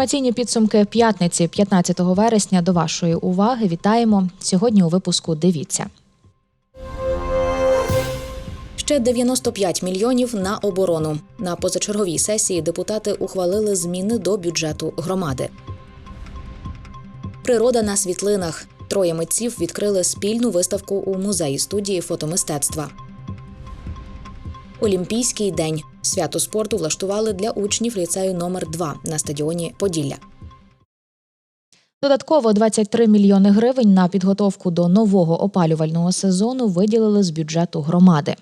Інформаційні підсумки п'ятниці, 15 вересня, до вашої уваги. Вітаємо сьогодні. У випуску дивіться. Ще 95 мільйонів на оборону. На позачерговій сесії депутати ухвалили зміни до бюджету громади. Природа на світлинах. Троє митців відкрили спільну виставку у музеї студії фотомистецтва. Олімпійський день. Свято спорту влаштували для учнів ліцею номер 2 на стадіоні Поділля. Додатково 23 мільйони гривень на підготовку до нового опалювального сезону виділили з бюджету громади.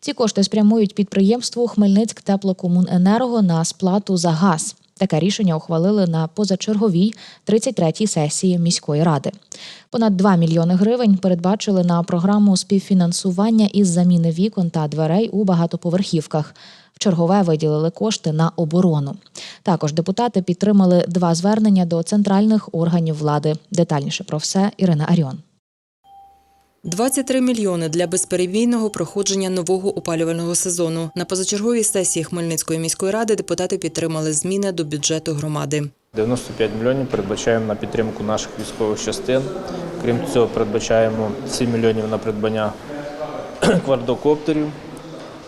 Ці кошти спрямують підприємству Хмельницьк теплокомуненерго на сплату за газ. Таке рішення ухвалили на позачерговій 33-й сесії міської ради. Понад 2 мільйони гривень передбачили на програму співфінансування із заміни вікон та дверей у багатоповерхівках. Чергове виділили кошти на оборону. Також депутати підтримали два звернення до центральних органів влади. Детальніше про все Ірина Аріон. 23 мільйони для безперебійного проходження нового опалювального сезону. На позачерговій сесії Хмельницької міської ради депутати підтримали зміни до бюджету громади. 95 мільйонів передбачаємо на підтримку наших військових частин. Крім цього, передбачаємо 7 мільйонів на придбання квадрокоптерів,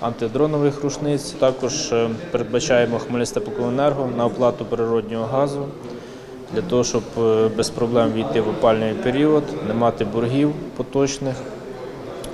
антидронових рушниць. Також е, передбачаємо Хмельництепокомуненерго на оплату природнього газу для того, щоб е, без проблем війти в опальний період, не мати боргів поточних.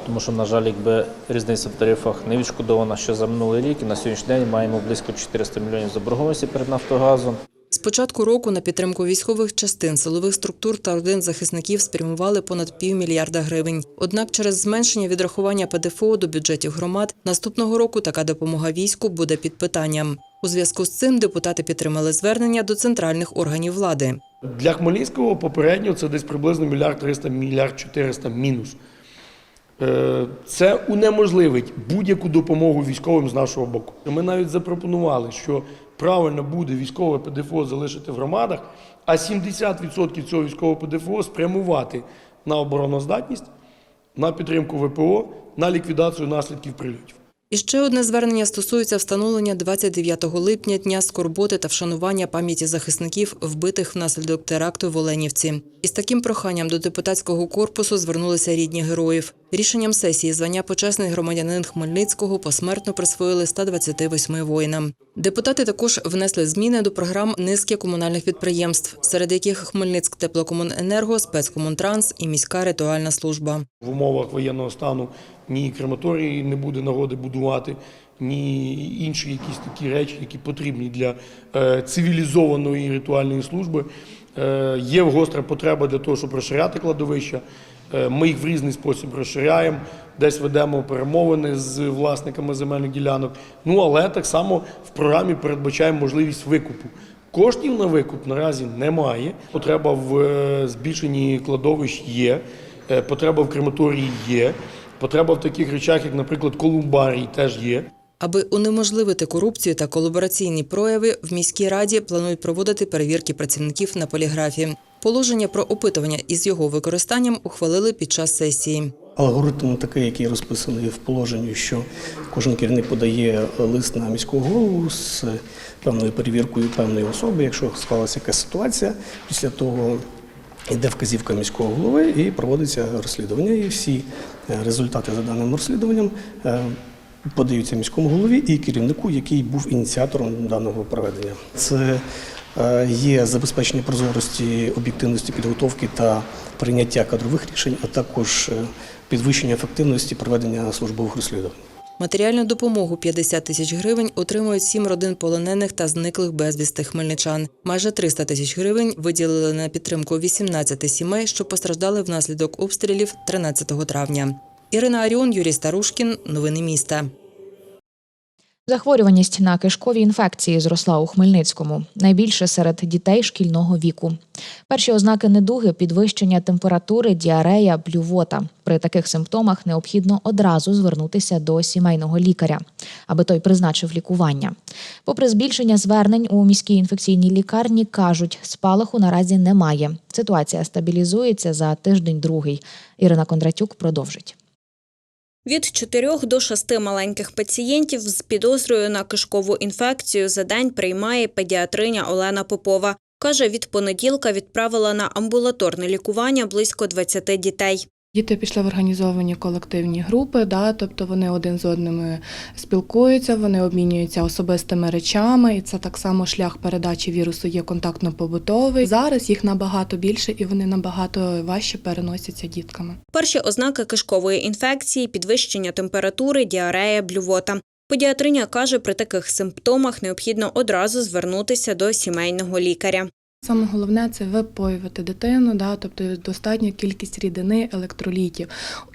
Тому що, на жаль, якби різниця в тарифах не відшкодована ще за минулий рік, і на сьогоднішній день маємо близько 400 мільйонів заборгованості перед Нафтогазом. З початку року на підтримку військових частин, силових структур та родин захисників спрямували понад півмільярда гривень. Однак через зменшення відрахування ПДФО до бюджетів громад наступного року така допомога війську буде під питанням. У зв'язку з цим депутати підтримали звернення до центральних органів влади. Для Хмельницького попередньо це десь приблизно мільярд 300, мільярд 400 мінус. Е, Це унеможливить будь-яку допомогу військовим з нашого боку. Ми навіть запропонували, що правильно буде військове ПДФО залишити в громадах, а 70% цього військового ПДФО спрямувати на обороноздатність, на підтримку ВПО, на ліквідацію наслідків прильотів. І ще одне звернення стосується встановлення 29 липня дня скорботи та вшанування пам'яті захисників, вбитих внаслідок теракту в Оленівці. Із таким проханням до депутатського корпусу звернулися рідні героїв. Рішенням сесії звання почесний громадянин Хмельницького посмертно присвоїли 128 воїнам. Депутати також внесли зміни до програм низки комунальних підприємств, серед яких Хмельницьк теплокомуненерго, спецкомунтранс і міська ритуальна служба. В умовах воєнного стану ні крематорії не буде нагоди будувати, ні інші якісь такі речі, які потрібні для е, цивілізованої ритуальної служби. Е, є гостра потреба для того, щоб розширяти кладовища. Е, Ми їх в різний спосіб розширяємо, десь ведемо перемовини з власниками земельних ділянок. Ну але так само в програмі передбачаємо можливість викупу. Коштів на викуп наразі немає. Потреба в збільшенні кладовищ є, потреба в крематорії є, потреба в таких речах, як, наприклад, колумбарій, теж є. Аби унеможливити корупцію та колабораційні прояви, в міській раді планують проводити перевірки працівників на поліграфі. Положення про опитування із його використанням ухвалили під час сесії. Алгоритм такий, який розписаний в положенні, що кожен керівник подає лист на міського голову з певною перевіркою певної особи, якщо склалася якась ситуація, після того йде вказівка міського голови і проводиться розслідування. І всі е, результати за даним розслідуванням е, подаються міському голові і керівнику, який був ініціатором даного проведення. Це е, є забезпечення прозорості, об'єктивності підготовки та прийняття кадрових рішень, а також е, підвищення ефективності проведення службових розслідувань. Матеріальну допомогу 50 тисяч гривень отримують сім родин полонених та зниклих безвісти хмельничан. Майже 300 тисяч гривень виділили на підтримку 18 сімей, що постраждали внаслідок обстрілів 13 травня. Ірина Аріон, Юрій Старушкін. Новини міста. Захворюваність на кишкові інфекції зросла у Хмельницькому, найбільше серед дітей шкільного віку. Перші ознаки недуги підвищення температури, діарея, блювота. При таких симптомах необхідно одразу звернутися до сімейного лікаря, аби той призначив лікування. Попри збільшення звернень у міській інфекційній лікарні, кажуть, спалаху наразі немає. Ситуація стабілізується за тиждень-другий. Ірина Кондратюк продовжить. Від 4 до 6 маленьких пацієнтів з підозрою на кишкову інфекцію за день приймає педіатриня Олена Попова. Каже, від понеділка відправила на амбулаторне лікування близько 20 дітей. Діти пішли в організовані колективні групи, да, тобто вони один з одним спілкуються, вони обмінюються особистими речами, і це так само шлях передачі вірусу є контактно-побутовий. Зараз їх набагато більше і вони набагато важче переносяться дітками. Перші ознаки кишкової інфекції підвищення температури, діарея, блювота. Педіатриня каже, при таких симптомах необхідно одразу звернутися до сімейного лікаря. Саме головне це випоювати дитину, да, тобто достатня кількість рідини, електролітів.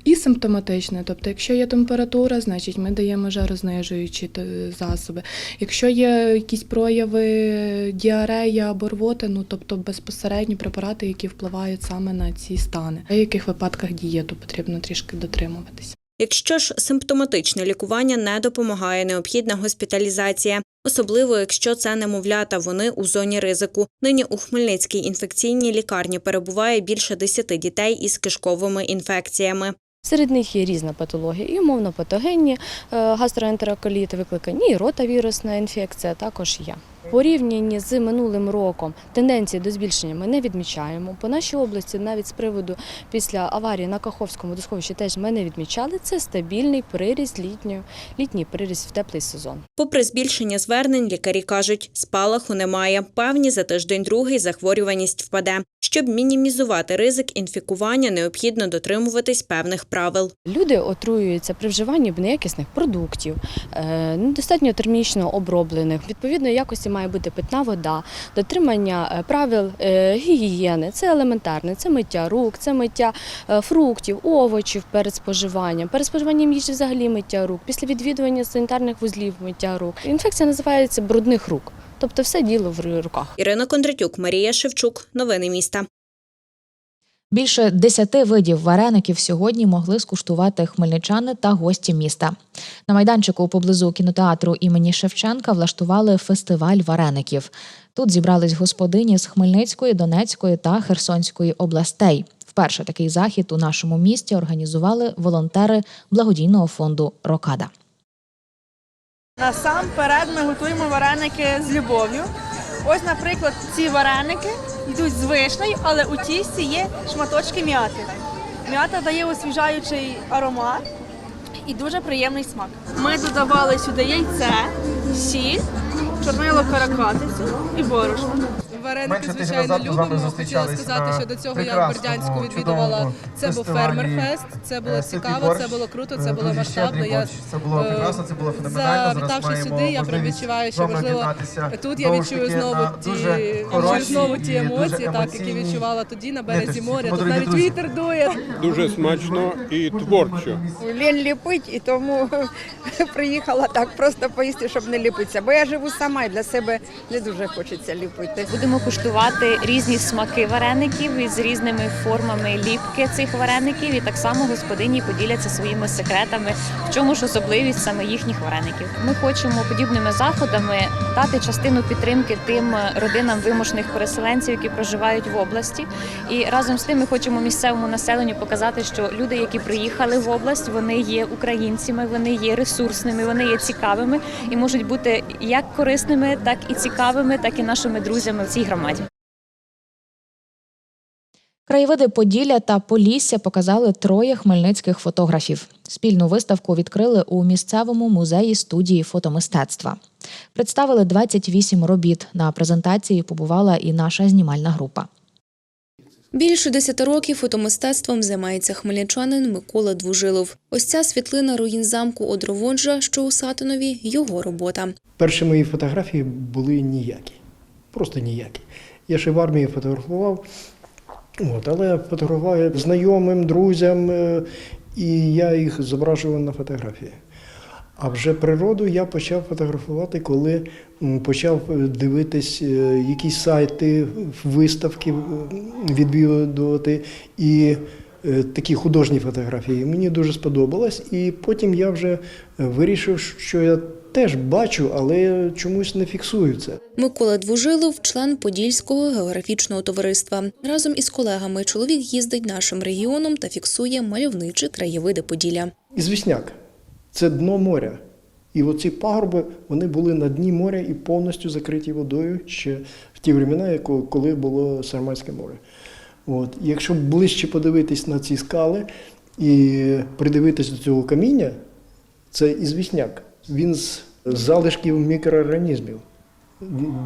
І симптоматичне, тобто, якщо є температура, значить ми даємо жарознижуючі е, засоби. Якщо є якісь прояви діареї або рвоти, ну тобто безпосередньо препарати, які впливають саме на ці стани. В деяких випадках дієту потрібно трішки дотримуватися. Якщо ж симптоматичне лікування не допомагає, необхідна госпіталізація, особливо якщо це немовлята, вони у зоні ризику. Нині у Хмельницькій інфекційній лікарні перебуває більше 10 дітей із кишковими інфекціями. Серед них є різна патологія, і умовно-патогенні е, гастроентероколіти викликані, і ротавірусна інфекція також є. Порівнянні з минулим роком тенденції до збільшення ми не відмічаємо. По нашій області, навіть з приводу після аварії на Каховському водосховищі теж ми не відмічали. Це стабільний приріст літньої, літній приріст в теплий сезон. Попри збільшення звернень, лікарі кажуть, спалаху немає. Певні за тиждень-другий захворюваність впаде. Щоб мінімізувати ризик інфікування, необхідно дотримуватись певних правил. Люди отруюються при вживанні неякісних продуктів, е, недостатньо термічно оброблених. Відповідної якості має бути питна вода, дотримання е, правил е, гігієни. Це елементарне, це миття рук, це миття е, фруктів, овочів перед споживанням. Перед споживанням їжі взагалі миття рук. Після відвідування санітарних вузлів миття рук. Інфекція називається брудних рук. Тобто все діло в руках. Ірина Кондратюк, Марія Шевчук. Новини міста. Більше десяти видів вареників сьогодні могли скуштувати хмельничани та гості міста. На майданчику поблизу кінотеатру імені Шевченка влаштували фестиваль вареників. Тут зібрались господині з Хмельницької, Донецької та Херсонської областей. Вперше такий захід у нашому місті організували волонтери благодійного фонду Рокада. Насамперед ми готуємо вареники з любов'ю. Ось, наприклад, ці вареники йдуть з але у тісті є шматочки м'яти. М'ята дає освіжаючий аромат і дуже приємний смак. Ми додавали сюди яйце, сіль, чорнило каракатицю і борошно. Вареники, звичайно, любимо. Хотіла сказати, що до цього я в Бердянську відвідувала. Це був фермер-фест, це було цікаво, це було круто, це було масштабно. Я Це було е, прекрасно, це було феноменально. Завітавши сюди, я прям відчуваю, що можливо тут я відчую знову ті знову ті емоції, так які відчувала тоді на березі моря. Тут навіть вітер дує. Дуже смачно і творчо. Лін ліпить, і тому приїхала так просто поїсти, щоб не ліпитися. Бо я живу сама і для себе не дуже хочеться ліпити. Будемо куштувати різні смаки вареників із різними формами ліпки цих вареників. І так само господині поділяться своїми секретами, в чому ж особливість саме їхніх вареників. Ми хочемо подібними заходами дати частину підтримки тим родинам вимушених переселенців, які проживають в області. І разом з тим ми хочемо місцевому населенню показати, що люди, які приїхали в область, вони є українцями, вони є ресурсними, вони є цікавими і можуть бути як корисними, так і цікавими, так і нашими друзями в цій громаді. Краєвиди Поділля та Полісся показали троє хмельницьких фотографів. Спільну виставку відкрили у місцевому музеї студії фотомистецтва. Представили 28 робіт. На презентації побувала і наша знімальна група. Більше десяти років фотомистецтвом займається хмельничанин Микола Двужилов. Ось ця світлина руїн замку Одроводжа, що у Сатинові, його робота. Перші мої фотографії були ніякі, просто ніякі. Я ще в армії фотографував, от, але фотографував знайомим, друзям, е, і я їх зображував на фотографії. А вже природу я почав фотографувати, коли почав е, дивитись е, якісь сайти, виставки відвідувати і такі художні фотографії. Мені дуже сподобалось, і потім я вже вирішив, що я теж бачу, але чомусь не фіксую це. Микола Двужилов – член Подільського географічного товариства. Разом із колегами чоловік їздить нашим регіоном та фіксує мальовничі краєвиди Поділля. Ізвісняк це дно моря. І оці пагорби вони були на дні моря і повністю закриті водою ще в ті времена, коли було Сарматське море. От. Якщо ближче подивитись на ці скали і придивитись до цього каміння, це ізвісняк. Він з залишків мікроорганізмів.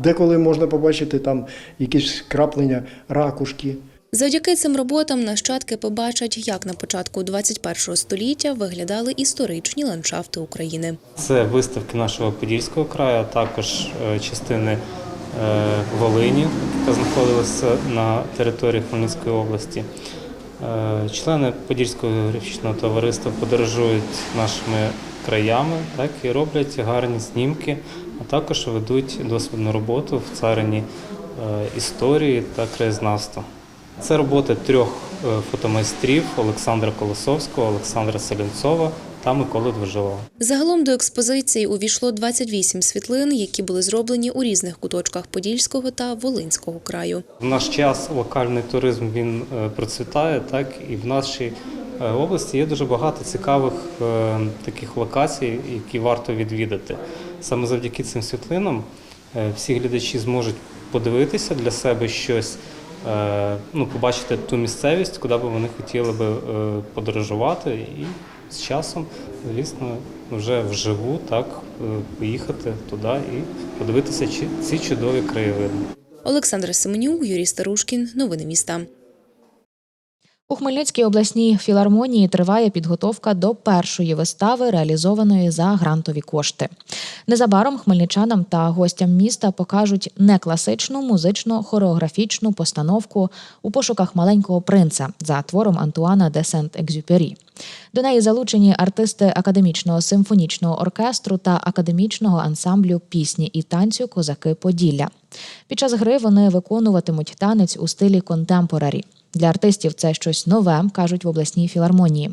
Деколи можна побачити там якісь краплення ракушки, Завдяки цим роботам нащадки побачать, як на початку 21 століття виглядали історичні ландшафти України. Це виставки нашого Подільського краю, а також е, частини е, Волині, яка знаходилася на території Хмельницької області. Е, Члени Подільського географічного товариства подорожують нашими краями так, і роблять гарні знімки, а також ведуть досвідну роботу в царині е, історії та краєзнавства. Це роботи трьох е, фотомайстрів Олександра Колосовського, Олександра Селянцова та Миколи Движова. Загалом до експозиції увійшло 28 світлин, які були зроблені у різних куточках Подільського та Волинського краю. В наш час локальний туризм він е, процвітає, так і в нашій е, області є дуже багато цікавих е, таких локацій, які варто відвідати. Саме завдяки цим світлинам е, всі глядачі зможуть подивитися для себе щось, ну, побачити ту місцевість, куди б вони хотіли би подорожувати, і з часом, звісно, вже вживу так поїхати туди і подивитися ці чудові краєвиди. Олександр Семенюк, Юрій Старушкін. Новини міста. У Хмельницькій обласній філармонії триває підготовка до першої вистави, реалізованої за грантові кошти. Незабаром хмельничанам та гостям міста покажуть некласичну музично-хореографічну постановку у пошуках маленького принца за твором Антуана де Сент-Екзюпері. До неї залучені артисти академічного симфонічного оркестру та академічного ансамблю пісні і танцю Козаки Поділля. Під час гри вони виконуватимуть танець у стилі контемпорарі. Для артистів це щось нове, кажуть в обласній філармонії.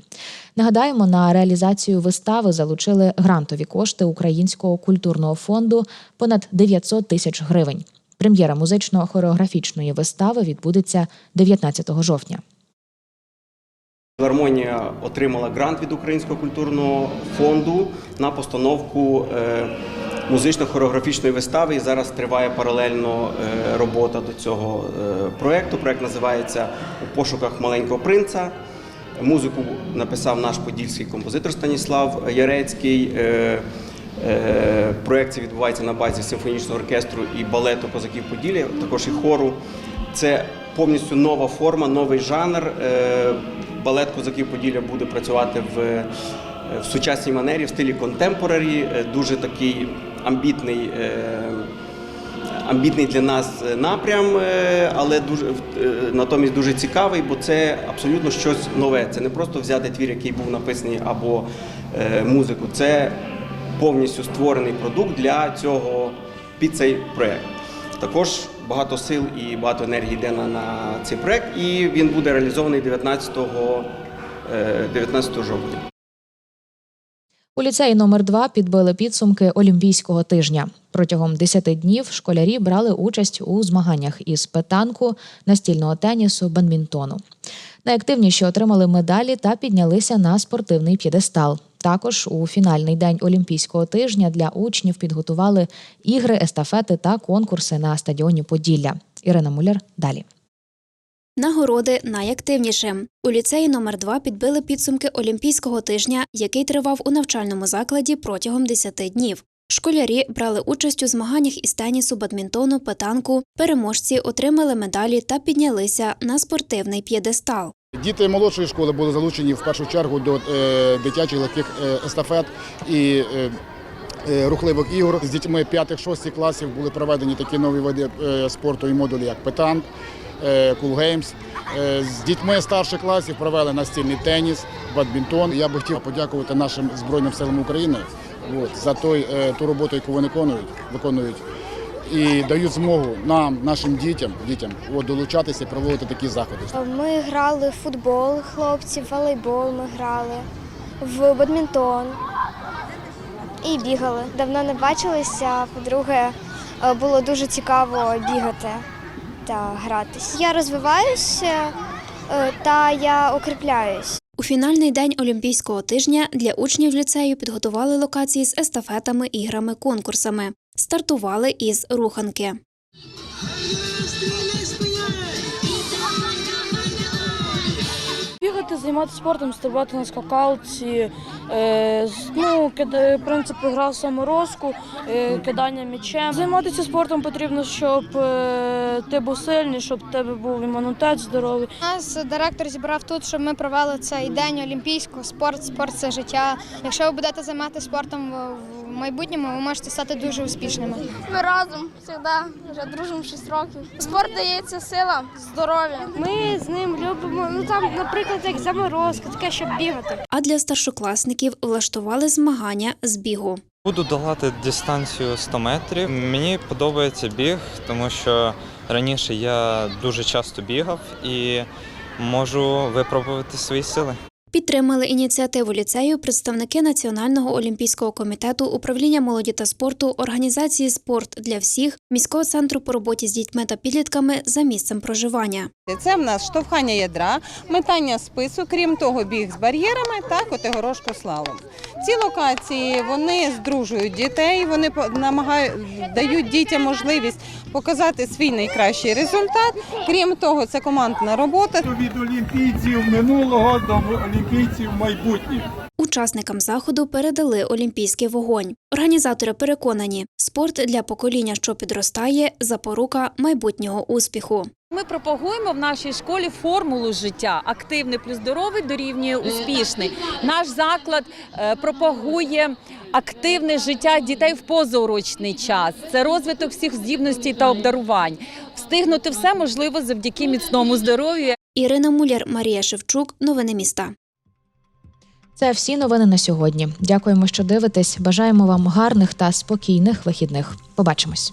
Нагадаємо, на реалізацію вистави залучили грантові кошти Українського культурного фонду понад 900 тисяч гривень. Прем'єра музично-хореографічної вистави відбудеться 19 жовтня. Філармонія отримала грант від Українського культурного фонду на постановку е, музично-хореографічної вистави. І зараз триває паралельно е, робота до цього е, проєкту. Проєкт називається У пошуках маленького принца. Музику написав наш подільський композитор Станіслав Ярецький. Е, Проєкт відбувається на базі симфонічного оркестру і балету Козаків Поділля, також і хору. Це повністю нова форма, новий жанр. Балет Козаків Поділля буде працювати в, в сучасній манері, в стилі контемпорарі, дуже такий амбітний. е, Амбітний для нас напрям, е, але дуже е, натомість дуже цікавий, бо це абсолютно щось нове. Це не просто взяти твір, який був написаний, або музику. Це повністю створений продукт для цього під цей проєкт. Також багато сил і багато енергії йде на, на цей проєкт, і він буде реалізований 19, е, 19 жовтня. У ліцеї номер 2 підбили підсумки Олімпійського тижня. Протягом 10 днів школярі брали участь у змаганнях із петанку, настільного тенісу, бадмінтону. Найактивніші отримали медалі та піднялися на спортивний п'єдестал. Також у фінальний день Олімпійського тижня для учнів підготували ігри, естафети та конкурси на стадіоні Поділля. Ірина Муляр далі. Нагороди найактивніше. У ліцеї номер 2 підбили підсумки Олімпійського тижня, який тривав у навчальному закладі протягом 10 днів. Школярі брали участь у змаганнях із тенісу, бадмінтону, петанку. Переможці отримали медалі та піднялися на спортивний п'єдестал. Діти молодшої школи були залучені в першу чергу до е, дитячих легких е, естафет і е, рухливих ігор. З дітьми 5-6 класів були проведені такі нові види спорту і модулі, як петанк, е, кулгеймс. Е, З дітьми старших класів провели настільний теніс, бадмінтон. Я би хотів подякувати нашим Збройним силам України от, за той, е, ту роботу, яку вони виконують, виконують. І дають змогу нам, нашим дітям, дітям от, долучатися і проводити такі заходи. Ми грали в футбол, хлопці, в волейбол ми грали, в бадмінтон і бігали. Давно не бачилися. По-друге, е, було дуже цікаво бігати та гратись. Я розвиваюся е, та я укріпляюсь. У фінальний день Олімпійського тижня для учнів ліцею підготували локації з естафетами, іграми, конкурсами. Стартували із руханки. Займатися спортом, стрибати на скакалці, е, ну, кида- принцип гра в саморозку, е, кидання м'ячем. Займатися спортом потрібно, щоб е, ти був сильний, щоб в тебе був імунітет здоровий. Нас директор зібрав тут, щоб ми провели цей день олімпійського спорт. Спорт це життя. Якщо ви будете займатися спортом в- в майбутньому, ви можете стати дуже успішними. Ми разом завжди вже дружимо 6 років. Спорт дається сила, здоров'я. Ми з ним любимо. Ну там, наприклад, як заморозка, таке, щоб бігати. А для старшокласників влаштували змагання з бігу. Буду долати дистанцію 100 метрів. Мені подобається біг, тому що раніше я дуже часто бігав і можу випробувати свої сили. Підтримали ініціативу ліцею представники Національного олімпійського комітету, управління молоді та спорту, організації Спорт для всіх, міського центру по роботі з дітьми та підлітками за місцем проживання. Це в нас штовхання ядра, метання спису, крім того, біг з бар'єрами та котигорожку слалом. Ці локації вони здружують дітей, вони намагають дають дітям можливість показати свій найкращий результат. Крім того, це командна робота. Від олімпійців минулого до олімпійців майбутніх. Учасникам заходу передали олімпійський вогонь. Організатори переконані, спорт для покоління, що підростає, запорука майбутнього успіху. Ми пропагуємо в нашій школі формулу життя. Активний плюс здоровий дорівнює успішний. Наш заклад е, пропагує активне життя дітей в позаурочний час. Це розвиток всіх здібностей та обдарувань. Встигнути все можливо завдяки міцному здоров'ю. Ірина Муляр, Марія Шевчук. Новини міста. Це всі новини на сьогодні. Дякуємо, що дивитесь. Бажаємо вам гарних та спокійних вихідних. Побачимось.